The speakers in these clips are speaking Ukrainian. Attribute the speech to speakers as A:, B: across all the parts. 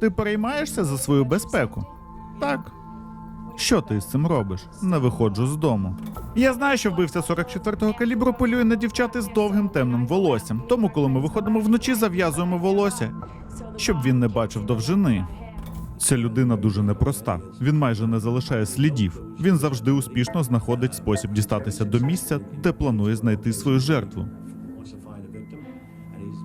A: Ти переймаєшся за свою безпеку? Так. Що ти з цим робиш? Не виходжу з дому. Я знаю, що вбивця 44-го калібру полює на дівчат із довгим темним волоссям. Тому, коли ми виходимо вночі, зав'язуємо волосся, щоб він не бачив довжини. Ця людина дуже непроста. Він майже не залишає слідів. Він завжди успішно знаходить спосіб дістатися до місця, де планує знайти свою жертву.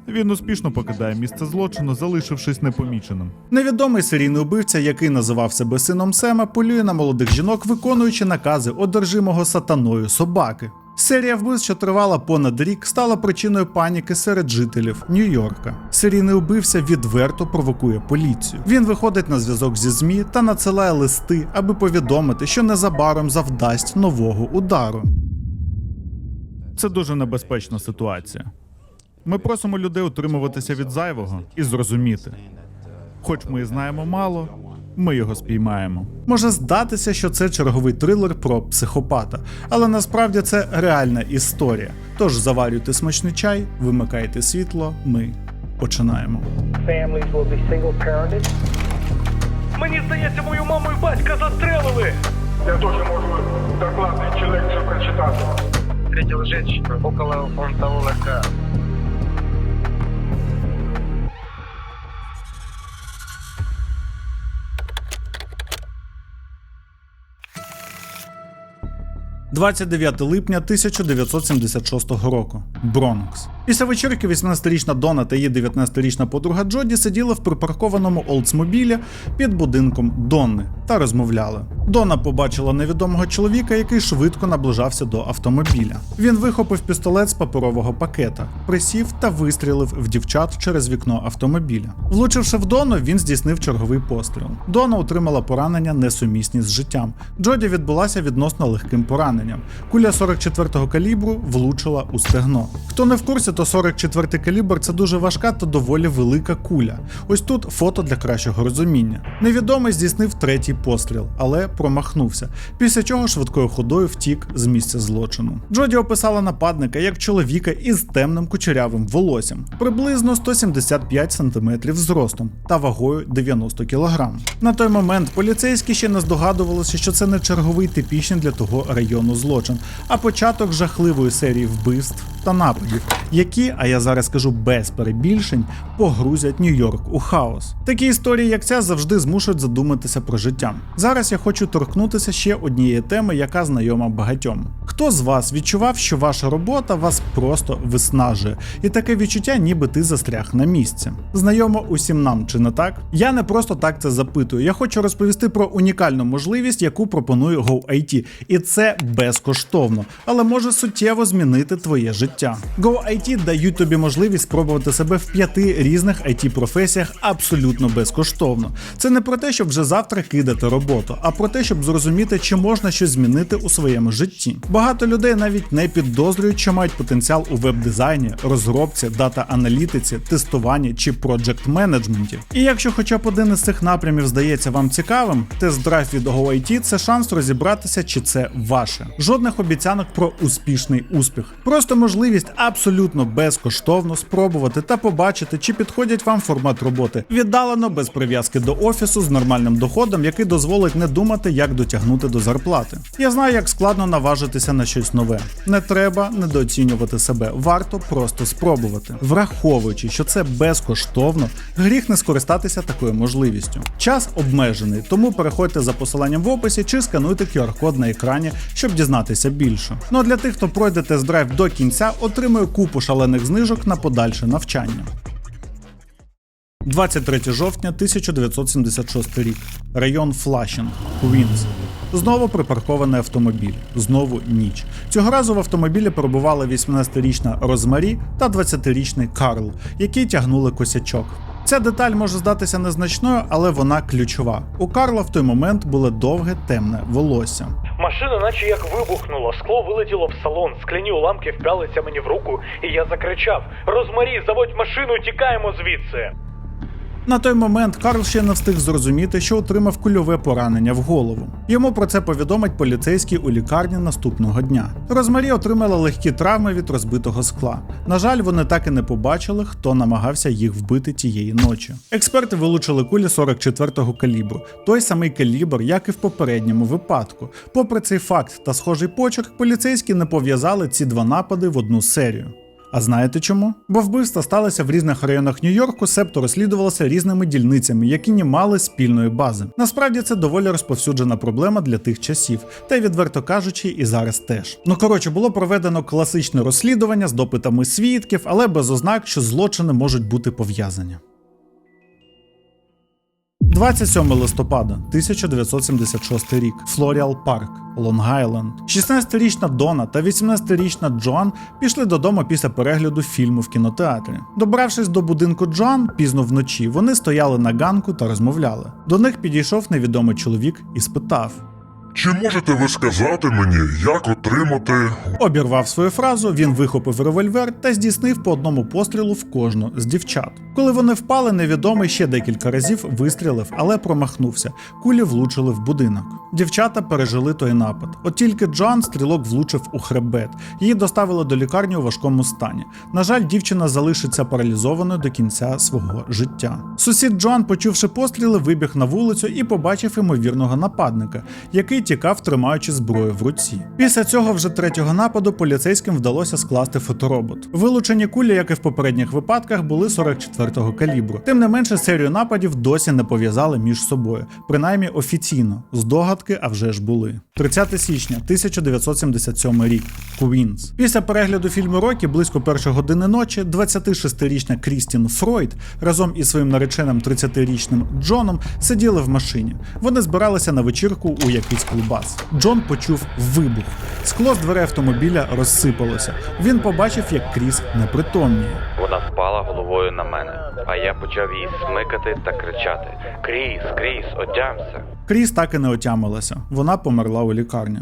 A: Він успішно покидає місце злочину, залишившись непоміченим. Невідомий серійний убивця, який називав себе сином Сема, полює на молодих жінок, виконуючи накази одержимого сатаною собаки. Серія вбивств, що тривала понад рік, стала причиною паніки серед жителів Нью-Йорка. Серійний убивця відверто провокує поліцію. Він виходить на зв'язок зі ЗМІ та надсилає листи, аби повідомити, що незабаром завдасть нового удару. Це дуже небезпечна ситуація. Ми просимо людей утримуватися від зайвого і зрозуміти. Хоч ми і знаємо мало, ми його спіймаємо. Може здатися, що це черговий трилер про психопата, але насправді це реальна історія. Тож заварюйте смачний чай, вимикайте світло. Ми починаємо.
B: Мені здається, мою маму і батька застрелили.
C: Я тоже можу доклади чи лекцію прочитати.
D: Встретил женщину около фонта ОЛК.
A: – 29 липня 1976 року. Бронкс. Після вечірки 18-річна Дона та її 19-річна подруга Джоді сиділи в припаркованому Олдсмобілі під будинком Донни та розмовляли. Дона побачила невідомого чоловіка, який швидко наближався до автомобіля. Він вихопив пістолет з паперового пакета, присів та вистрілив в дівчат через вікно автомобіля. Влучивши в Дону, він здійснив черговий постріл. Дона отримала поранення несумісні з життям. Джоді відбулася відносно легким пораненням. Куля 44-го калібру влучила у стегно. Хто не в курсі, то 44-й калібр це дуже важка та доволі велика куля. Ось тут фото для кращого розуміння. Невідомий здійснив третій постріл, але промахнувся. Після чого швидкою ходою втік з місця злочину. Джоді описала нападника як чоловіка із темним кучерявим волоссям, приблизно 175 см зростом та вагою 90 кг. На той момент поліцейські ще не здогадувалися, що це не черговий типічний для того району злочин, а початок жахливої серії вбивств та нападів, які, а я зараз скажу без перебільшень, погрузять Нью-Йорк у хаос. Такі історії, як ця, завжди змушують задуматися про життя. Зараз я хочу торкнутися ще однієї теми, яка знайома багатьом. Хто з вас відчував, що ваша робота вас просто виснажує, і таке відчуття, ніби ти застряг на місці? Знайомо усім нам, чи не так? Я не просто так це запитую. Я хочу розповісти про унікальну можливість, яку пропонує GoIT. І це безкоштовно, але може суттєво змінити твоє життя. GoIT дають тобі можливість спробувати себе в п'яти різних it професіях абсолютно безкоштовно. Це не про те, щоб вже завтра кидати роботу, а про те, щоб зрозуміти, чи можна щось змінити у своєму житті. Багато людей навіть не підозрюють, що мають потенціал у веб-дизайні, розробці, дата-аналітиці, тестуванні чи проджект менеджменті. І якщо хоча б один із цих напрямів здається вам цікавим, тест-драйв від GoIT – це шанс розібратися, чи це ваше. Жодних обіцянок про успішний успіх. Просто можливість абсолютно безкоштовно спробувати та побачити, чи підходять вам формат роботи віддалено без прив'язки до офісу з нормальним доходом, який дозволить не думати, як дотягнути до зарплати. Я знаю, як складно наважитися на щось нове. Не треба недооцінювати себе, варто просто спробувати, враховуючи, що це безкоштовно, гріх не скористатися такою можливістю. Час обмежений, тому переходьте за посиланням в описі чи скануйте QR-код на екрані, щоб дізнатися більше. Ну а для тих, хто пройде тест-драйв до кінця, отримує купу шалених знижок на подальше навчання. 23 жовтня 1976 рік. Район Флашінг, Квінс. Знову припаркований автомобіль. Знову ніч. Цього разу в автомобілі перебувала 18-річна Розмарі та 20-річний Карл, які тягнули косячок. Ця деталь може здатися незначною, але вона ключова. У Карла в той момент було довге темне волосся.
B: Машина наче як вибухнула, скло вилетіло в салон, скляні уламки вп'ялися мені в руку, і я закричав: Розмарі, заводь машину, тікаємо звідси.
A: На той момент Карл ще не встиг зрозуміти, що отримав кульове поранення в голову. Йому про це повідомить поліцейський у лікарні наступного дня. Розмарі отримала легкі травми від розбитого скла. На жаль, вони так і не побачили, хто намагався їх вбити тієї ночі. Експерти вилучили кулі 44-го калібру, той самий калібр, як і в попередньому випадку. Попри цей факт та схожий почерк, поліцейські не пов'язали ці два напади в одну серію. А знаєте чому? Бо вбивства сталися в різних районах Нью-Йорку, себто розслідувалося різними дільницями, які не мали спільної бази. Насправді це доволі розповсюджена проблема для тих часів, та й відверто кажучи, і зараз теж. Ну коротше, було проведено класичне розслідування з допитами свідків, але без ознак, що злочини можуть бути пов'язані. 27 листопада 1976 рік. Флоріал Парк, Лонг-Айленд. 16-річна Дона та 18-річна Джоан пішли додому після перегляду фільму в кінотеатрі. Добравшись до будинку Джоан пізно вночі, вони стояли на ганку та розмовляли. До них підійшов невідомий чоловік і спитав:
C: Чи можете ви сказати мені, як отримати.
A: Обірвав свою фразу, він вихопив револьвер та здійснив по одному пострілу в кожну з дівчат. Коли вони впали, невідомий ще декілька разів вистрілив, але промахнувся. Кулі влучили в будинок. Дівчата пережили той напад. От тільки Джоан стрілок влучив у хребет. Її доставили до лікарні у важкому стані. На жаль, дівчина залишиться паралізованою до кінця свого життя. Сусід Джоан, почувши постріли, вибіг на вулицю і побачив ймовірного нападника, який тікав, тримаючи зброю в руці. Після цього вже третього нападу поліцейським вдалося скласти фоторобот. Вилучені кулі, як і в попередніх випадках, були 44-го калібру. Тим не менше, серію нападів досі не пов'язали між собою, принаймні офіційно. Здогадки, а вже ж були. 30 січня 1977 рік. Куінс. Після перегляду фільму Рокі близько першої години ночі 26-річна Крістін Фройд разом із своїм нареченим 30-річним Джоном сиділи в машині. Вони збиралися на вечірку у якийсь клубас. Джон почув вибух. Скло з дверей автомобіля розсипалося. Він побачив, як Кріс непритомніє.
E: Вона впала головою на мене, а я почав її смикати та кричати: Кріс, Кріс, отямся!
A: Кріс так і не отямилася. Вона померла у лікарні.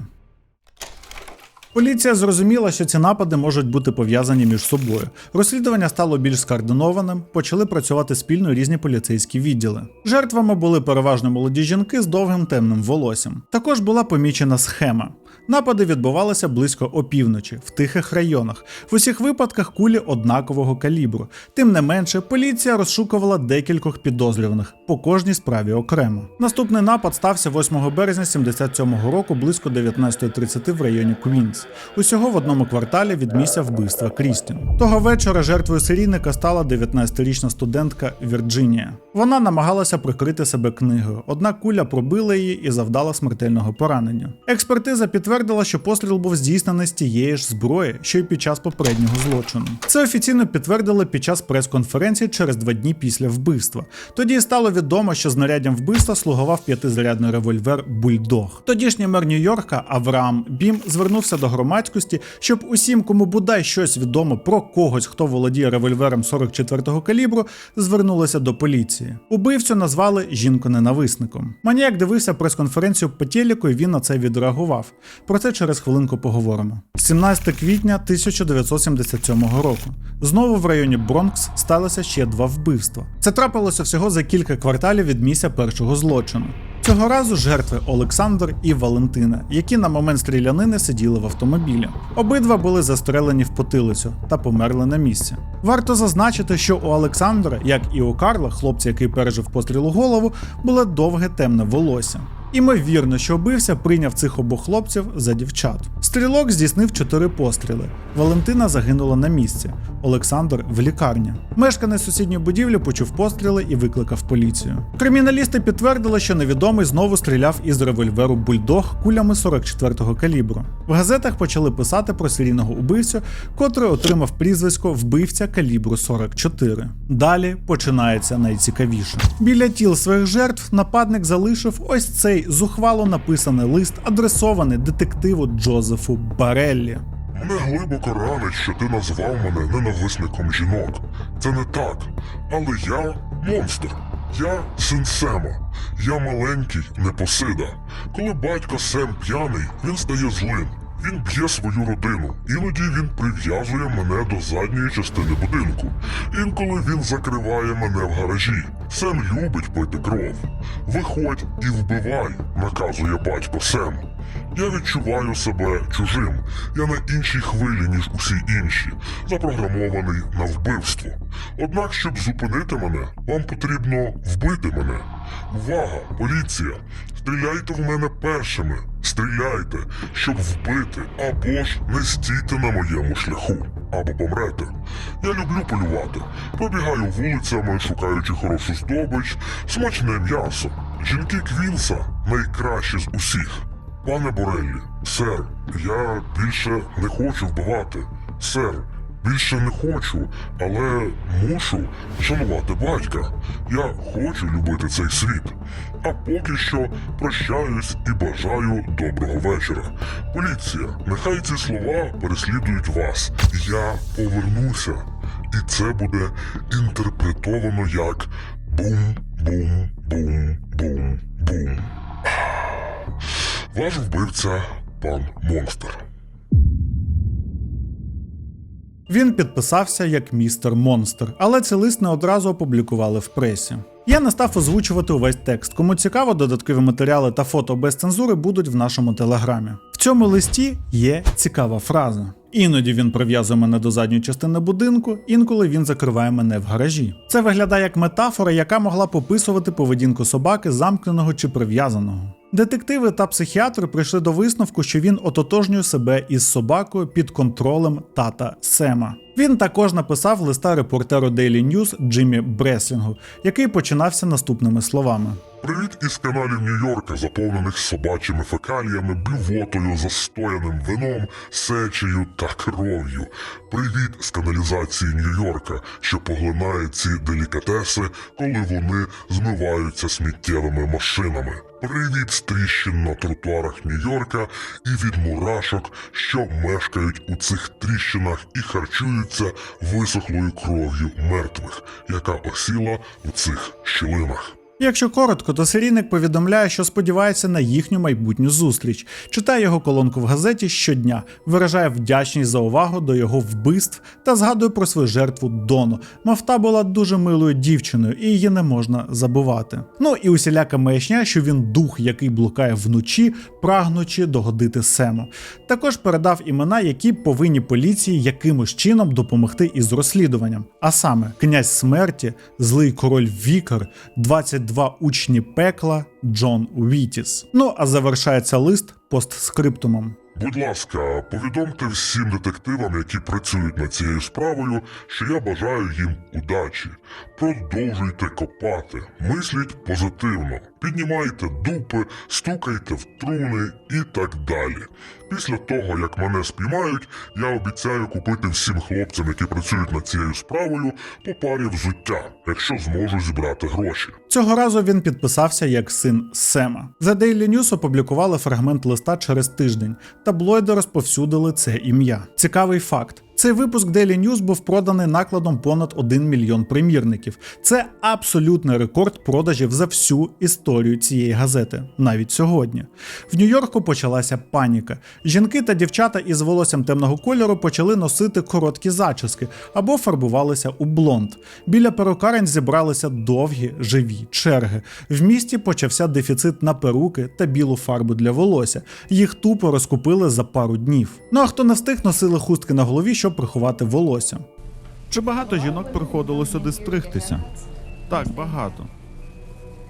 A: Поліція зрозуміла, що ці напади можуть бути пов'язані між собою. Розслідування стало більш скоординованим, почали працювати спільно різні поліцейські відділи. Жертвами були переважно молоді жінки з довгим темним волоссям. Також була помічена схема. Напади відбувалися близько опівночі, в тихих районах. В усіх випадках кулі однакового калібру. Тим не менше, поліція розшукувала декількох підозрюваних по кожній справі окремо. Наступний напад стався 8 березня 77-го року близько 19.30 в районі Квінс. Усього в одному кварталі від місця вбивства Крістін. Того вечора жертвою серійника стала 19-річна студентка Вірджинія. Вона намагалася прикрити себе книгою, однак куля пробила її і завдала смертельного поранення. Експертиза підтвердила, що постріл був здійснений з тієї ж зброї, що й під час попереднього злочину. Це офіційно підтвердили під час прес-конференції через два дні після вбивства. Тоді стало відомо, що знаряддям вбивства слугував п'ятизарядний револьвер Бульдог. Тодішній мер Нью-Йорка Авраам Бім звернувся до громадськості, щоб усім, кому бодай щось відомо про когось, хто володіє револьвером 44-го калібру, звернулися до поліції. Убивцю назвали жінко-ненависником. Маніяк дивився прес-конференцію по телеку, і він на це відреагував. Про це через хвилинку поговоримо. 17 квітня 1977 року. Знову в районі Бронкс сталося ще два вбивства. Це трапилося всього за кілька кварталів від місця першого злочину. Цього разу жертви Олександр і Валентина, які на момент стрілянини сиділи в автомобілі. Обидва були застрелені в потилицю та померли на місці. Варто зазначити, що у Олександра, як і у Карла, хлопця, який пережив постріл у голову, було довге темне волосся. Імовірно, що вбивця прийняв цих обох хлопців за дівчат. Стрілок здійснив чотири постріли. Валентина загинула на місці. Олександр в лікарні. Мешканець сусідньої будівлі почув постріли і викликав поліцію. Криміналісти підтвердили, що невідомий знову стріляв із револьверу Бульдог кулями 44-го калібру. В газетах почали писати про серійного убивцю, котрий отримав прізвисько вбивця калібру 44. Далі починається найцікавіше. Біля тіл своїх жертв нападник залишив ось цей зухвало написаний лист, адресований детективу Джозефу Бареллі.
C: Мене глибоко ранить, що ти назвав мене ненависником жінок. Це не так. Але я монстр. Я син Сема. Я маленький непосида. Коли батько Сем п'яний, він стає злим. Він б'є свою родину. Іноді він прив'язує мене до задньої частини будинку. Інколи він закриває мене в гаражі. Сем любить пити кров. Виходь і вбивай, наказує батько Сем. Я відчуваю себе чужим. Я на іншій хвилі, ніж усі інші, запрограмований на вбивство. Однак, щоб зупинити мене, вам потрібно вбити мене. Увага, поліція! Стріляйте в мене першими. Стріляйте, щоб вбити, або ж не стійте на моєму шляху, або помрете. Я люблю полювати. Пробігаю вулицями, шукаючи хорошу здобич, смачне м'ясо. Жінки Квінса найкращі з усіх. Пане Бореллі, сер, я більше не хочу вбивати. Сер, більше не хочу, але мушу шанувати батька. Я хочу любити цей світ. А поки що прощаюсь і бажаю доброго вечора. Поліція, нехай ці слова переслідують вас. Я повернуся. І це буде інтерпретовано як бум-бум-бум-бум-бум. Ваш вбивця пан Монстр.
A: Він підписався як містер Монстр, але цей лист не одразу опублікували в пресі. Я не став озвучувати увесь текст. Кому цікаво, додаткові матеріали та фото без цензури будуть в нашому телеграмі. В цьому листі є цікава фраза. Іноді він прив'язує мене до задньої частини будинку, інколи він закриває мене в гаражі. Це виглядає як метафора, яка могла пописувати поведінку собаки, замкненого чи прив'язаного. Детективи та психіатри прийшли до висновку, що він ототожнює себе із собакою під контролем тата Сема. Він також написав листа репортеру Daily News Джиммі Бреслінгу, який починався наступними словами.
C: Привіт із каналів Нью-Йорка, заповнених собачими фекаліями, блювотою, застояним вином, сечею та кров'ю. Привіт з каналізації Нью-Йорка, що поглинає ці делікатеси, коли вони змиваються сміттєвими машинами. Привіт з тріщин на тротуарах Нью-Йорка і від мурашок, що мешкають у цих тріщинах і харчуються висохлою кров'ю мертвих, яка осіла у цих щілинах.
A: Якщо коротко, то серійник повідомляє, що сподівається на їхню майбутню зустріч, читає його колонку в газеті щодня, виражає вдячність за увагу до його вбивств та згадує про свою жертву Дону. Мов та була дуже милою дівчиною, і її не можна забувати. Ну і усіляка маячня, що він дух, який блукає вночі, прагнучи догодити Сему. Також передав імена, які повинні поліції якимось чином допомогти із розслідуванням. А саме князь смерті, злий король Вікар, 22 учні пекла, Джон Вітіс. Ну а завершається лист постскриптумом.
C: Будь ласка, повідомте всім детективам, які працюють над цією справою, що я бажаю їм удачі. Продовжуйте копати, мисліть позитивно, піднімайте дупи, стукайте в труни і так далі. Після того, як мене спіймають, я обіцяю купити всім хлопцям, які працюють над цією справою, по парі взуття, якщо зможу зібрати гроші.
A: Цього разу він підписався як син Сема. The Daily News опублікували фрагмент листа через тиждень. Таблоїди розповсюдили це ім'я. Цікавий факт. Цей випуск Daily News був проданий накладом понад 1 мільйон примірників. Це абсолютний рекорд продажів за всю історію цієї газети, навіть сьогодні. В Нью-Йорку почалася паніка. Жінки та дівчата із волоссям темного кольору почали носити короткі зачіски або фарбувалися у блонд. Біля перукарень зібралися довгі живі черги. В місті почався дефіцит на перуки та білу фарбу для волосся. Їх тупо розкупили за пару днів. Ну а хто не встиг, носили хустки на голові, щоб приховати волосся. Чи багато жінок приходило сюди стригтися? Так, багато.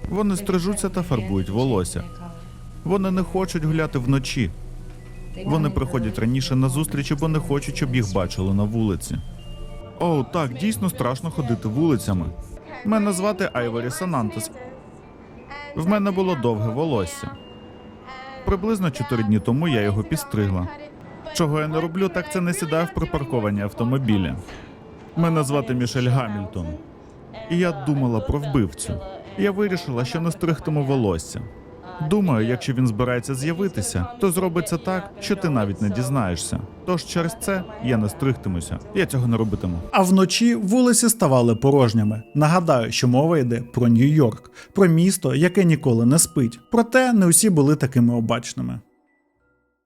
A: Вони стрижуться та фарбують волосся. Вони не хочуть гуляти вночі. Вони приходять раніше на зустрічі, бо не хочуть, щоб їх бачили на вулиці. О, так, дійсно страшно ходити вулицями. Мене звати Айворі Санантос. В мене було довге волосся. Приблизно 4 дні тому я його підстригла. Чого я не роблю, так це не сідаю в припарковані автомобілі. Мене звати Мішель Гамільтон. І я думала про вбивцю. Я вирішила, що не стригтиму волосся. Думаю, якщо він збирається з'явитися, то зробиться так, що ти навіть не дізнаєшся. Тож через це я не стригтимуся. Я цього не робитиму. А вночі вулиці ставали порожніми. Нагадаю, що мова йде про Нью-Йорк, про місто, яке ніколи не спить. Проте не усі були такими обачними.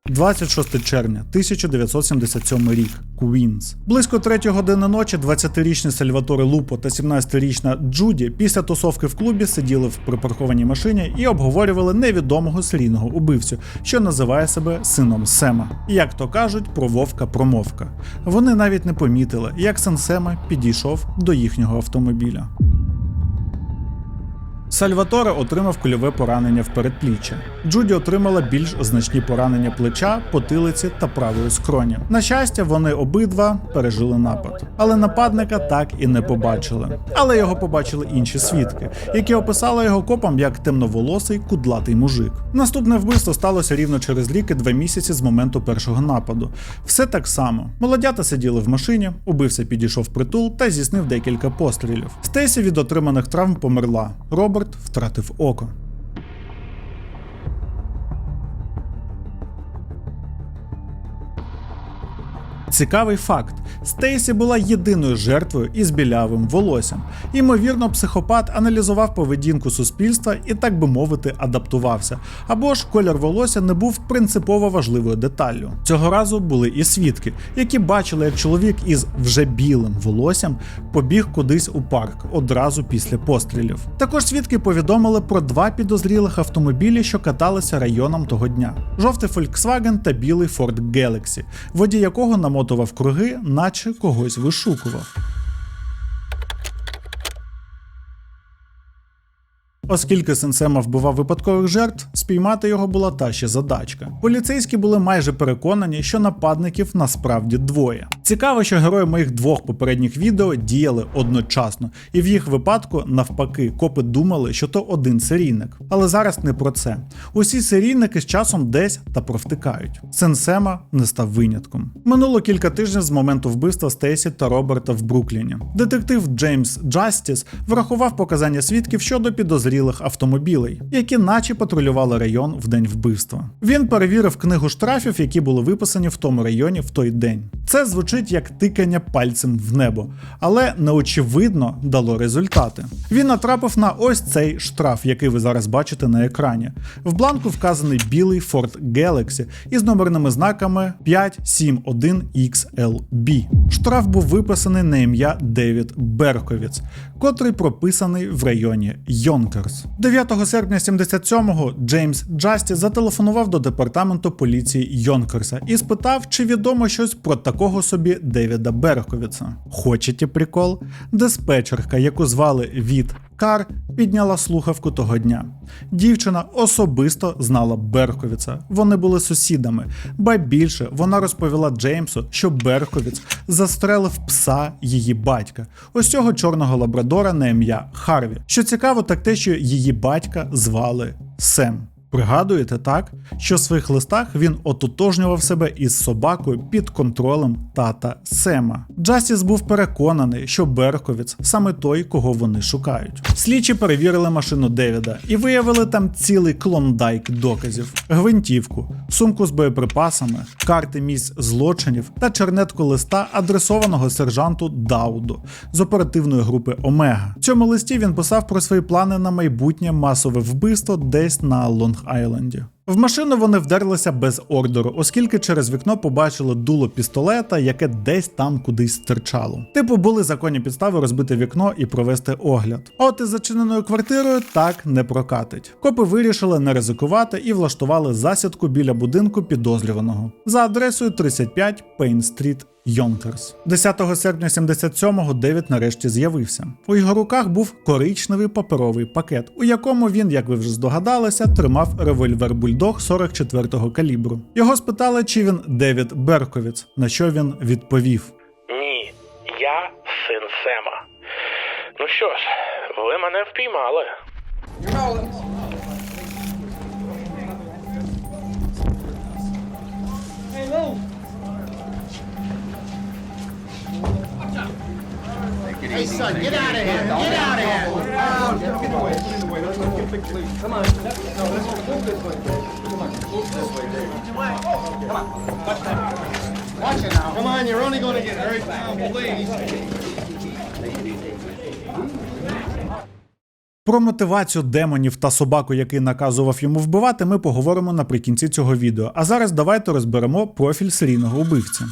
A: 26 червня 1977 рік. Куінс. Близько 3 години ночі 20-річний Сальваторе Лупо та 17-річна Джуді після тусовки в клубі сиділи в припаркованій машині і обговорювали невідомого серійного убивцю, що називає себе сином Сема. Як то кажуть, про вовка промовка. Вони навіть не помітили, як син Сема підійшов до їхнього автомобіля. Сальваторе отримав кульове поранення в передпліччя. Джуді отримала більш значні поранення плеча, потилиці та правої скроні. На щастя, вони обидва пережили напад. Але нападника так і не побачили. Але його побачили інші свідки, які описали його копам як темноволосий кудлатий мужик. Наступне вбивство сталося рівно через рік і два місяці з моменту першого нападу. Все так само. Молодята сиділи в машині, убивця підійшов притул та здійснив декілька пострілів. Стесі від отриманих травм померла. Роберт втратив око. Цікавий факт: Стейсі була єдиною жертвою із білявим волоссям. Ймовірно, психопат аналізував поведінку суспільства і, так би мовити, адаптувався. Або ж колір волосся не був принципово важливою деталлю. Цього разу були і свідки, які бачили, як чоловік із вже білим волоссям побіг кудись у парк одразу після пострілів. Також свідки повідомили про два підозрілих автомобілі, що каталися районом того дня: жовтий Volkswagen та білий Ford Galaxy, водій якого намотував круги, наче когось вишукував. Оскільки Сенсема вбивав випадкових жертв, спіймати його була та ще задачка. Поліцейські були майже переконані, що нападників насправді двоє. Цікаво, що герої моїх двох попередніх відео діяли одночасно, і в їх випадку, навпаки, копи думали, що то один серійник. Але зараз не про це. Усі серійники з часом десь та провтикають. Сенсема не став винятком. Минуло кілька тижнів з моменту вбивства Стейсі та Роберта в Брукліні. Детектив Джеймс Джастіс врахував показання свідків щодо підозрілих автомобілей, які наче патрулювали район в день вбивства. Він перевірив книгу штрафів, які були виписані в тому районі в той день. Це звучить як тикання пальцем в небо, але неочевидно дало результати. Він натрапив на ось цей штраф, який ви зараз бачите на екрані. В бланку вказаний білий Ford Galaxy із номерними знаками 571XLB. Штраф був виписаний на ім'я Девід Берковіц, котрий прописаний в районі Йонкерс. 9 серпня 77-го Джеймс Джасті зателефонував до департаменту поліції Йонкерса і спитав, чи відомо щось про такого собі Девіда Берковіца. Хочете прикол? Диспетчерка, яку звали Від Кар, підняла слухавку того дня. Дівчина особисто знала Берковіца. Вони були сусідами. Ба більше вона розповіла Джеймсу, що Берковіц застрелив пса її батька, ось цього чорного лабрадора на ім'я Харві. Що цікаво, так те, що її батька звали Сем. Пригадуєте так, що в своїх листах він ототожнював себе із собакою під контролем тата Сема. Джастіс був переконаний, що Берковіц саме той, кого вони шукають. Слідчі перевірили машину Девіда і виявили там цілий клондайк доказів: гвинтівку, сумку з боєприпасами, карти місць злочинів та чернетку листа, адресованого сержанту Дауду з оперативної групи Омега. В цьому листі він писав про свої плани на майбутнє масове вбивство десь на Лонг-Айленді. В машину вони вдерлися без ордеру, оскільки через вікно побачили дуло пістолета, яке десь там кудись стирчало. Типу були законні підстави розбити вікно і провести огляд. От із зачиненою квартирою так не прокатить. Копи вирішили не ризикувати і влаштували засідку біля будинку підозрюваного за адресою 35 Пейн Стріт. Йонкерс. 10 серпня 77-го Девід нарешті з'явився. У його руках був коричневий паперовий пакет, у якому він, як ви вже здогадалися, тримав револьвер бульдог 44-го калібру. Його спитали, чи він Девід Берковіц, на що він відповів:
B: Ні, я син Сема. Ну що ж, ви мене впіймали.
F: Hey, son, get out of here. Get out of here. Get away. Get away. Let's get big lead. Come on. No, let's move this way. Come on. Move this way, David. Come on. Watch it now. Come on, you're only going to get hurt now, please.
A: Про мотивацію демонів та собаку, який наказував йому вбивати, ми поговоримо наприкінці цього відео. А зараз давайте розберемо профіль серійного убивця.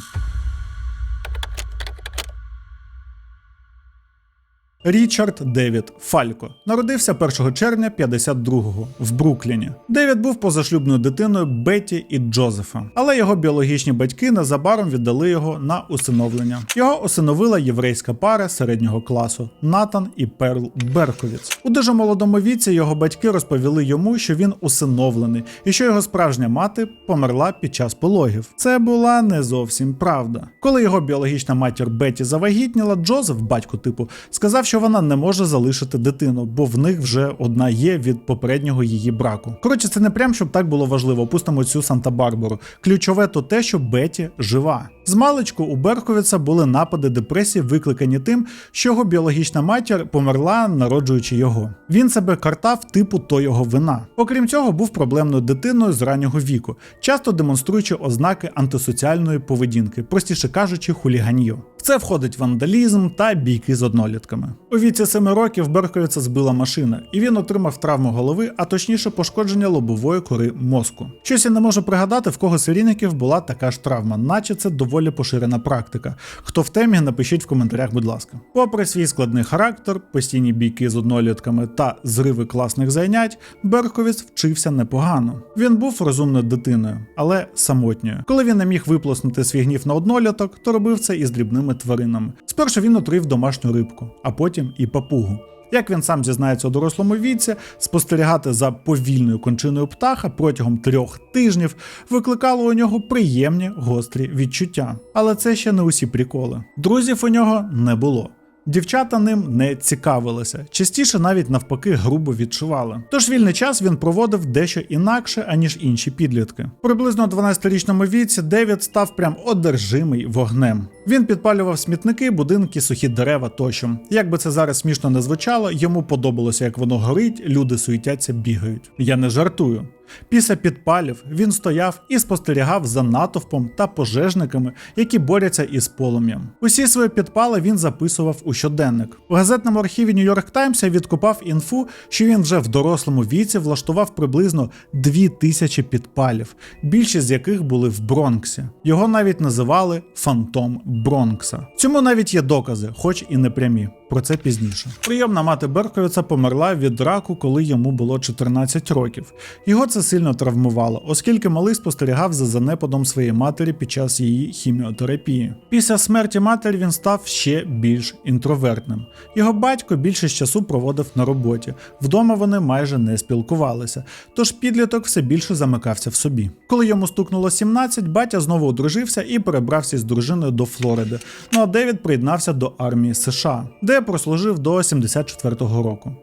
A: Річард Девід Фалько народився 1 червня 52-го в Брукліні. Девід був позашлюбною дитиною Бетті і Джозефа, але його біологічні батьки незабаром віддали його на усиновлення. Його усиновила єврейська пара середнього класу Натан і Перл Берковіц. У дуже молодому віці його батьки розповіли йому, що він усиновлений і що його справжня мати померла під час пологів. Це була не зовсім правда. Коли його біологічна матір Бетті завагітніла, Джозеф, батько типу, сказав, що вона не може залишити дитину, бо в них вже одна є від попереднього її браку. Коротше, це не прям щоб так було важливо. Пустимо цю Санта-Барбару. Ключове то те, що Беті жива. З маличку у Берковіца були напади депресії, викликані тим, що його біологічна матір померла, народжуючи його. Він себе картав типу то його вина. Окрім цього, був проблемною дитиною з раннього віку, часто демонструючи ознаки антисоціальної поведінки, простіше кажучи, хуліганьо. В це входить вандалізм та бійки з однолітками. У віці 7 років Берковіца збила машина, і він отримав травму голови, а точніше пошкодження лобової кори мозку. Щось я не можу пригадати, в кого серійників була така ж травма, наче це доволі поширена практика. Хто в темі, напишіть в коментарях, будь ласка. Попри свій складний характер, постійні бійки з однолітками та зриви класних зайнять, Берковіц вчився непогано. Він був розумною дитиною, але самотньою. Коли він не міг виплеснути свій гнів на одноліток, то робив це із дрібними тваринами. Спершу він отруїв домашню рибку, а потім і папугу. Як він сам зізнається у дорослому віці, спостерігати за повільною кончиною птаха протягом трьох тижнів викликало у нього приємні гострі відчуття. Але це ще не усі приколи. Друзів у нього не було. Дівчата ним не цікавилися, частіше навіть навпаки грубо відчували. Тож вільний час він проводив дещо інакше, аніж інші підлітки. Приблизно у 12-річному віці Девід став прям одержимий вогнем. Він підпалював смітники, будинки, сухі дерева тощо. Як би це зараз смішно не звучало, йому подобалося, як воно горить, люди суетяться, бігають. Я не жартую. Після підпалів він стояв і спостерігав за натовпом та пожежниками, які борються із полум'ям. Усі свої підпали він записував у щоденник. У газетному архіві Нью-Йорк Таймс я відкопав інфу, що він вже в дорослому віці влаштував приблизно 2000 підпалів, більшість з яких були в Бронксі. Його навіть називали Фантом Бронкса. Цьому навіть є докази, хоч і не прямі. Про це пізніше. Прийомна мати Берковіца померла від раку, коли йому було 14 років. Його це сильно травмувало, оскільки малий спостерігав за занепадом своєї матері під час її хіміотерапії. Після смерті матері він став ще більш інтровертним. Його батько більшість часу проводив на роботі. Вдома вони майже не спілкувалися, тож підліток все більше замикався в собі. Коли йому стукнуло 17, батя знову одружився і перебрався з дружиною до Флориди. Ну а Девід приєднався до армії США, де прослужив до 74-го року.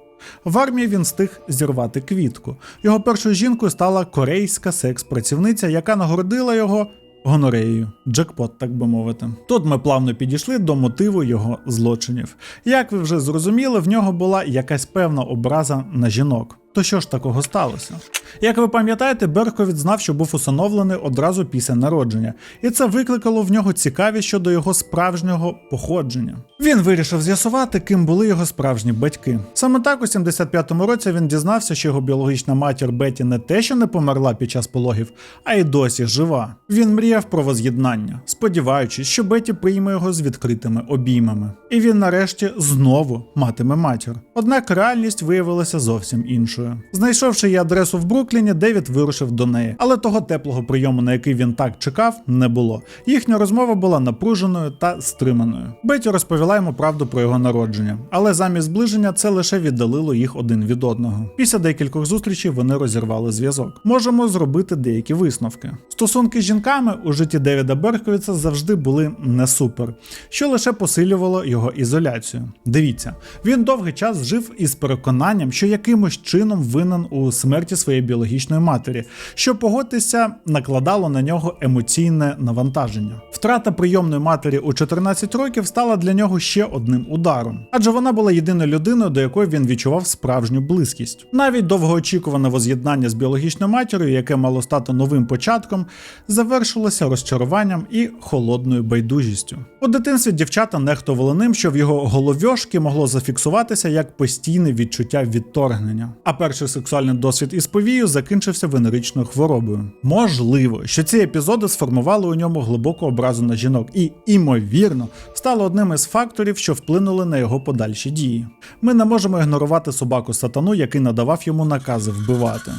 A: В армії він встиг зірвати квітку. Його першою жінкою стала корейська секс-працівниця, яка нагородила його гонореєю. Джекпот, так би мовити. Тут ми плавно підійшли до мотиву його злочинів. Як ви вже зрозуміли, в нього була якась певна образа на жінок. То що ж такого сталося? Як ви пам'ятаєте, Берковіт знав, що був усиновлений одразу після народження, і це викликало в нього цікавість щодо його справжнього походження. Він вирішив з'ясувати, ким були його справжні батьки. Саме так у 75-му році він дізнався, що його біологічна матір Беті не те, що не померла під час пологів, а й досі жива. Він мріяв про воз'єднання, сподіваючись, що Беті прийме його з відкритими обіймами. І він нарешті знову матиме матір. Однак реальність виявилася зовсім іншою. Знайшовши її адресу в Брукліні, Девід вирушив до неї, але того теплого прийому, на який він так чекав, не було. Їхня розмова була напруженою та стриманою. Беті розповіла йому правду про його народження, але замість зближення це лише віддалило їх один від одного. Після декількох зустрічей вони розірвали зв'язок. Можемо зробити деякі висновки. Стосунки з жінками у житті Девіда Берковіца завжди були не супер, що лише посилювало його ізоляцію. Дивіться, він довгий час жив із переконанням, що якимось чином винен у смерті своєї біологічної матері, що погодьтеся накладало на нього емоційне навантаження. Втрата прийомної матері у 14 років стала для нього ще одним ударом, адже вона була єдиною людиною, до якої він відчував справжню близькість. Навіть довгоочікуване воз'єднання з біологічною матір'ю, яке мало стати новим початком, завершилося розчаруванням і холодною байдужістю. У дитинстві дівчата нехтували ним, що в його головьошки могло зафіксуватися як постійне відчуття відторгнення. А перший сексуальний досвід із повією закінчився венеричною хворобою. Можливо, що ці епізоди сформували у ньому глибоку образу на жінок і, імовірно, стало одним із факторів, що вплинули на його подальші дії. Ми не можемо ігнорувати собаку сатану, який надавав йому накази вбивати.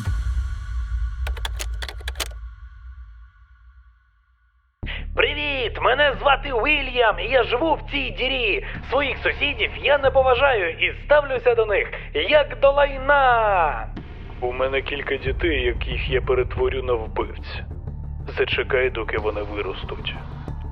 B: Звати Уільям, я живу в цій дірі. Своїх сусідів я не поважаю і ставлюся до них як до лайна. У мене кілька дітей, яких я перетворю на вбивць. Зачекай, доки вони виростуть.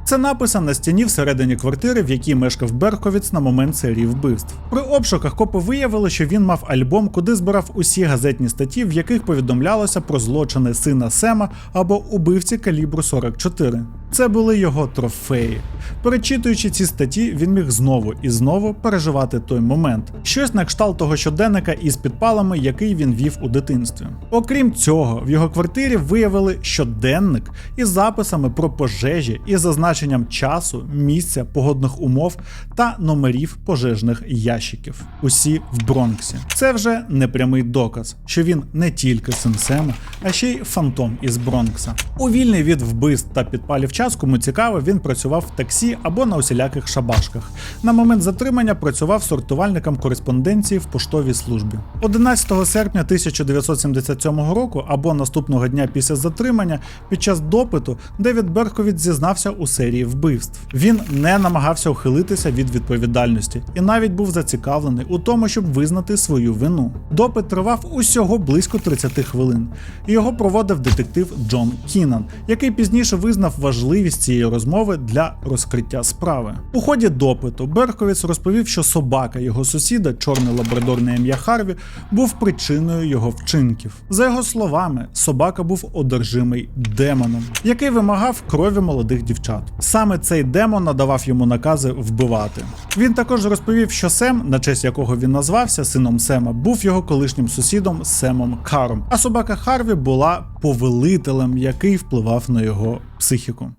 A: Це написи на стіні всередині квартири, в якій мешкав Берковіц на момент серії вбивств. При обшуках копи виявили, що він мав альбом, куди збирав усі газетні статті, в яких повідомлялося про злочини сина Сема або убивці калібру 44. Це були його трофеї. Перечитуючи ці статті, він міг знову і знову переживати той момент, щось на кшталт того щоденника із підпалами, який він вів у дитинстві. Окрім цього, в його квартирі виявили щоденник із записами про пожежі і зазначенням часу, місця, погодних умов та номерів пожежних ящиків. Усі в Бронксі. Це вже непрямий доказ, що він не тільки син Сема, а ще й фантом із Бронкса. У вільний від вбивств та підпалів час, кому цікаво, він працював в таксі або на усіляких шабашках. На момент затримання працював сортувальником кореспонденції в поштовій службі. 11 серпня 1977 року або наступного дня після затримання, під час допиту Девід Берковіц зізнався у серії вбивств. Він не намагався ухилитися від відповідальності і навіть був зацікавлений у тому, щоб визнати свою вину. Допит тривав усього близько 30 хвилин. І його проводив детектив Джон Кінан, який пізніше визнав важливість цієї розмови для розкриття справи. У ході допиту Берковіц розповів, що собака його сусіда, чорний лабрадор на ім'я Харві, був причиною його вчинків. За його словами, собака був одержимий демоном, який вимагав крові молодих дівчат. Саме цей демон надавав йому накази вбивати. Він також розповів, що Сем, на честь якого він назвався сином Сема, був його колишнім сусідом Семом Каром, а собака Харві була повелителем, який впливав на його психіку.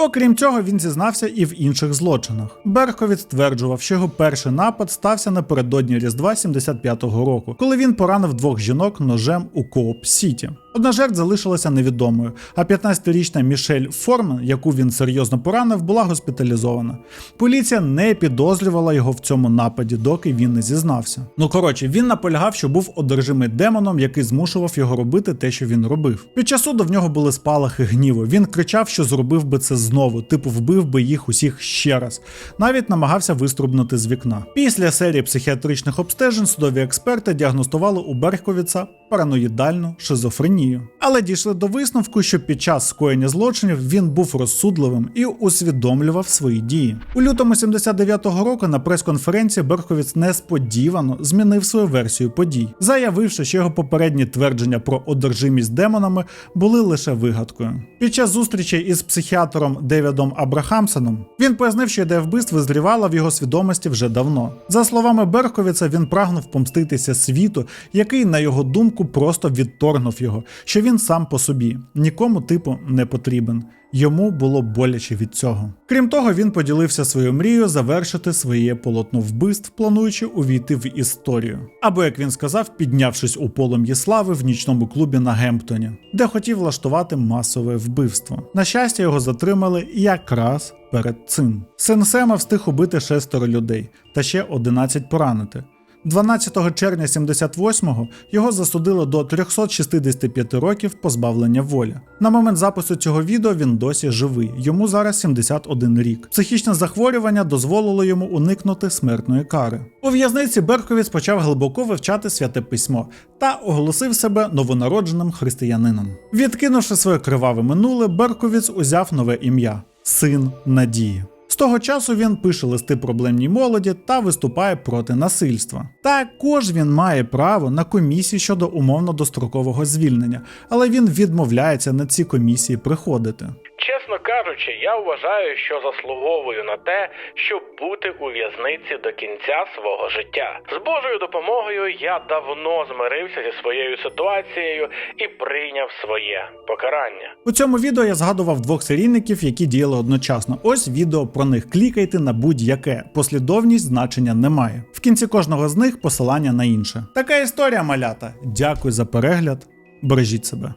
A: Окрім цього, він зізнався і в інших злочинах. Берковіц стверджував, що його перший напад стався напередодні Різдва 75-го року, коли він поранив двох жінок ножем у Кооп Сіті. Одна жертва залишилася невідомою, а 15-річна Мішель Форман, яку він серйозно поранив, була госпіталізована. Поліція не підозрювала його в цьому нападі, доки він не зізнався. Ну коротше, він наполягав, що був одержимий демоном, який змушував його робити те, що він робив. Під час суду в нього були спалахи гніву. Він кричав, що зробив би це знову, типу вбив би їх усіх ще раз. Навіть намагався виструбнути з вікна. Після серії психіатричних обстежень судові експерти діагностували у Берковіца параноїдальну шизофренію. Але дійшли до висновку, що під час скоєння злочинів він був розсудливим і усвідомлював свої дії. У лютому 79-го року на прес-конференції Берковіц несподівано змінив свою версію подій, заявивши, що його попередні твердження про одержимість демонами були лише вигадкою. Під час зустрічі із психіатром Девідом Абрахамсоном він пояснив, що ідея вбивств визрівала в його свідомості вже давно. За словами Берковіца, він прагнув помститися світу, який, на його думку, просто відторгнув його, що він сам по собі, нікому типу не потрібен. Йому було боляче від цього. Крім того, він поділився своєю мрією завершити своє полотно вбивств, плануючи увійти в історію. Або, як він сказав, піднявшись у полум'ї слави в нічному клубі на Гемптоні, де хотів влаштувати масове вбивство. На щастя, його затримали якраз перед цим. Син Сема встиг убити шестеро людей та ще 11 поранити. 12 червня 78-го його засудили до 365 років позбавлення волі. На момент запису цього відео він досі живий. Йому зараз 71 рік. Психічне захворювання дозволило йому уникнути смертної кари. У в'язниці Берковіц почав глибоко вивчати святе письмо та оголосив себе новонародженим християнином. Відкинувши своє криваве минуле, Берковіц узяв нове ім'я син Надії. З того часу він пише листи проблемній молоді та виступає проти насильства. Також він має право на комісії щодо умовно дострокового звільнення, але він відмовляється на ці комісії приходити.
G: Чесно кажучи, я вважаю, що заслуговую на те, щоб бути у в'язниці до кінця свого життя. З Божою допомогою я давно змирився зі своєю ситуацією і прийняв своє покарання.
A: У цьому відео я згадував двох серійників, які діяли одночасно. Ось відео про них. Клікайте на будь-яке. Послідовність значення немає. В кінці кожного з них посилання на інше. Така історія, малята. Дякую за перегляд. Бережіть себе.